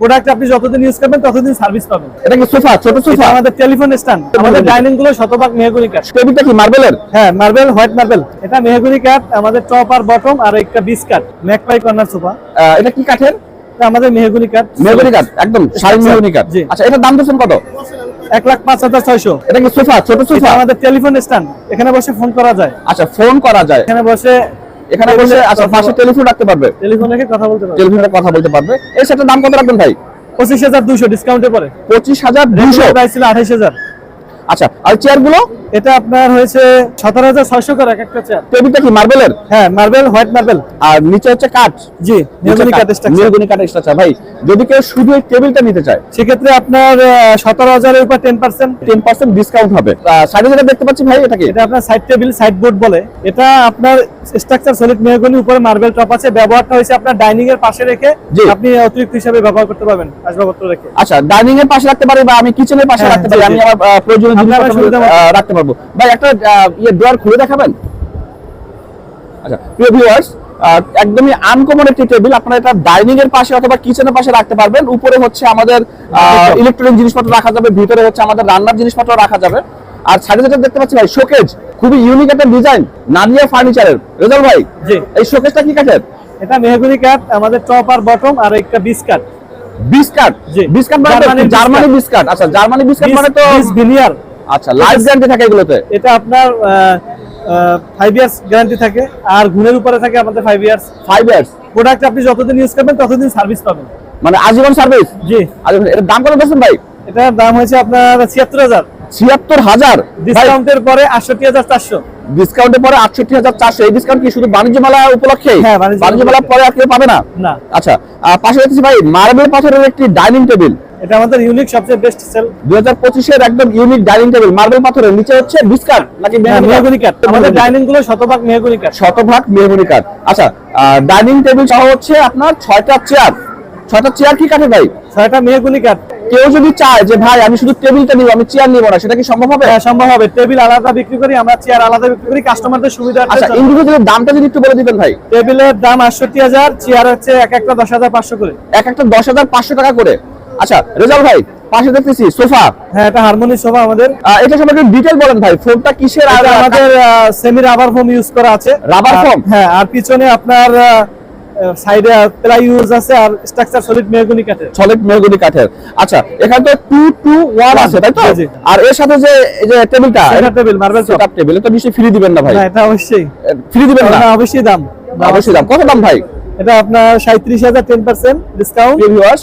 Product আপনি যতদিন use করবেন ততদিন সার্ভিস পাবেন। এটা কি সোফা? ছোট এটা সোফা? আমাদের টেলিফোন স্ট্যান্ড আমাদের ডাইনিংগুলো শতভাগ মেহগুনি কাঠ টেবিলটা কি? মার্বেলের হ্যাঁ মার্বেল হোয়াইট মার্বেল এটা মেহগুনি কাঠ আমাদের টপ আর বটম আর একটা বিস কাঠ ম্যাকপাই কর্নার সোফা এটা কি কাঠের? আমাদের মেহগুনি কাঠ মেহগনি কাঠ একদম শাড়ি মেহগনি কাঠ আচ্ছা এটার দাম দিচ্ছেন কত? এক লাখ পাঁচ হাজার ছয়শো। এটা কি সোফা? ছোট এটা সোফা? আমাদের টেলিফোন স্ট্যান্ড এখানে বসে ফোন করা যায়। আচ্ছা ফোন করা যায়। এখানে বসে এখানে বসে আচ্ছা পাশে টেলিফোন রাখতে পারবে। টেলিফোন রেখে কথা বলতে পারবে। টেলিফোনে কথা বলতে পারবে। এই সেটার দাম কত রাখবেন ভাই? পঁচিশ হাজার দুশো ডিসকাউন্টে পরে পঁচিশ হাজার দুশো প্রাইস ছিল আঠাইশ হাজার। আচ্ছা আর চেয়ারগুলো এটা আপনার হয়েছে সতেরো হাজার ছয়শো করে এক একটা চেয়ার টেবিলটা কি মার্বেলের হ্যাঁ মার্বেল হোয়াইট মার্বেল আর নিচে হচ্ছে কাঠ। জি মেহগুনি কাঠ। স্ট্রাকচার মেহগনি কাঠ স্ট্রাকচার ভাই। যদি কেউ শুধু এই টেবিলটা নিতে চায় সেক্ষেত্রে আপনার সতেরো হাজারের উপর ten percent ten percent discount হবে। সাইডে যেটা দেখতে পাচ্ছি ভাই এটা কি? এটা আপনার সাইড টেবিল সাইড বোর্ড বলে। এটা আপনার স্ট্রাকচার সলিড মেহগনি উপরে মার্বেল টপ আছে। ব্যবহারটা হয়েছে আপনার ডাইনিং এর পাশে রেখে আপনি অতিরিক্ত হিসাবে ব্যবহার করতে পারবেন আসবাবপত্র রেখে। আচ্ছা ডাইনিং এর পাশে রাখতে পারি বা আমি কিচেনের পাশে হ্যাঁ, রাখতে পারি? আমি আমার প্রয়োজনীয় জিনিসপত্র রাখতে পারব। ভাই একটা ইয়ে ড্রয়ার খুলে দেখাবেন? আচ্ছা প্রিয় ভিউয়ার্স একদমই আনকমন একটি টেবিল আপনারা এটা ডাইনিং এর পাশে অথবা কিচেনের পাশে রাখতে পারবেন। উপরে হচ্ছে আমাদের ইলেকট্রনিক জিনিসপত্র রাখা যাবে ভিতরে হচ্ছে আমাদের রান্নার জিনিসপত্র রাখা যাবে। আর সাইডে যেটা দেখতে পাচ্ছি ভাই শোকেজ খুবই ইউনিক একটা ডিজাইন নাদিয়া ফার্নিচারের রেজাল ভাই জি। এই শোকেজটা কি কাঠের? এটা মেহগনি কাঠ আমাদের টপ আর বটম আর একটা বিস কাঠ বিস্কাট? জি। বিস্কাট মানে জার্মানি বিস্কাট। বিস্কাট। আচ্ছা জার্মানি বিস্কাট মানে তো ভিনিয়ার আচ্ছা লাইফ গ্যারান্টি থাকে এগুলোতে? এটা আপনার ফাইভ ইয়ার্স গ্যারান্টি থাকে আর গুণের উপরে থাকে আমাদের five years five years product আপনি যতদিন ইউজ করবেন ততদিন সার্ভিস পাবেন। মানে আজীবন সার্ভিস জি। আজীবন এর দাম কত বলছেন ভাই? এটার দাম হয়েছে আপনার ছিয়াত্তর হাজার। ছিয়াত্তর হাজার। ডিসকাউন্টের পরে আটষট্টি হাজার চারশো। ডিসকাউন্টের পরে আটষট্টি হাজার চারশো। এই ডিসকাউন্ট কি শুধু বাণিজ্য মেলা উপলক্ষে? হ্যাঁ, বাণিজ্য পরে আর কেউ পাবে না? আচ্ছা পাশে দেখতেছি ভাই মার্বেল পাথরের একটি ডাইনিং টেবিল এটা আমাদের ইউনিক সবচেয়ে বেস্ট সেল একদম ইউনিক ডাইনিং টেবিল মার্বেল পাথরের নিচে হচ্ছে বিস্কাট নাকি মেহগুনি কাঠ? আমাদের ডাইনিংগুলো শতভাগ মেহগুনি কাঠ। শতভাগ মেহগুনি কাঠ। আচ্ছা ডাইনিং টেবিল সহ হচ্ছে আপনার ছয়টা চেয়ার ছয়টা চেয়ার কি কাঠের ভাই? ছয়টা মেহগুনি কাঠ। কেউ যদি চায় যে ভাই আমি শুধু টেবিলটা নিব আমি চেয়ার নিব না সেটা কি সম্ভব হবে? হ্যাঁ সম্ভব হবে। টেবিল আলাদা বিক্রি করি আমরা চেয়ার আলাদা বিক্রি করি কাস্টমারদের সুবিধা আচ্ছা ইন্ডিভিজুয়াল দামটা যদি একটু বলে দিবেন ভাই। টেবিলের দাম আটষট্টি হাজার চেয়ার হচ্ছে এক একটা দশ হাজার পাঁচশো করে। এক একটা দশ হাজার পাঁচশো টাকা করে। আচ্ছা রেজাল ভাই পাশে দেখতেছি সোফা। হ্যাঁ এটা হারমোনি সোফা আমাদের। এটা সম্পর্কে ডিটেল বলেন ভাই ফোনটা কিসের আর আমাদের সেমি রাবার ফোম ইউজ করা আছে। Rubber foam? হ্যাঁ আর পিছনে আপনার সাইডে প্লাইউজ আছে আর স্ট্রাকচার সলিড মেহগুনি কাঠের। সলিড মেহগনি কাঠের। আচ্ছা এখানে তো টু টু ওয়ান আছে তাই তো। আর এর সাথে যে এই যে টেবিলটা এটা টেবিল মার্বেল সেটআপ টেবিল এটা নিশ্চয়ই ফ্রি দিবেন না ভাই? না এটা অবশ্যই। ফ্রি দিবেন না অবশ্যই দাম। অবশ্যই দাম। কত দাম ভাই? এটা আপনার সাঁত্রিশ হাজার টেন পার্সেন্ট ডিসকাউন্ট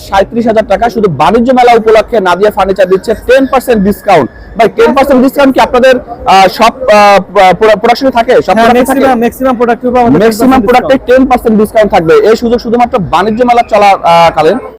সাঁত্রিশ হাজার টাকা শুধু বাণিজ্য মেলা উপলক্ষে নাদিয়া ফার্নিচার দিচ্ছে টেন পার্সেন্ট ডিসকাউন্ট ভাই টেন পার্সেন্ট ডিসকাউন্ট কি আপনাদের সব প্রোডাকশনে থাকে? সব? ম্যাক্সিমাম ম্যাক্সিমাম প্রোডাক্ট ম্যাক্সিমাম প্রোডাক্টে টেন পার্সেন্ট ডিসকাউন্ট থাকবে। এই সুযোগ শুধুমাত্র বাণিজ্য মেলা চলাকালীন।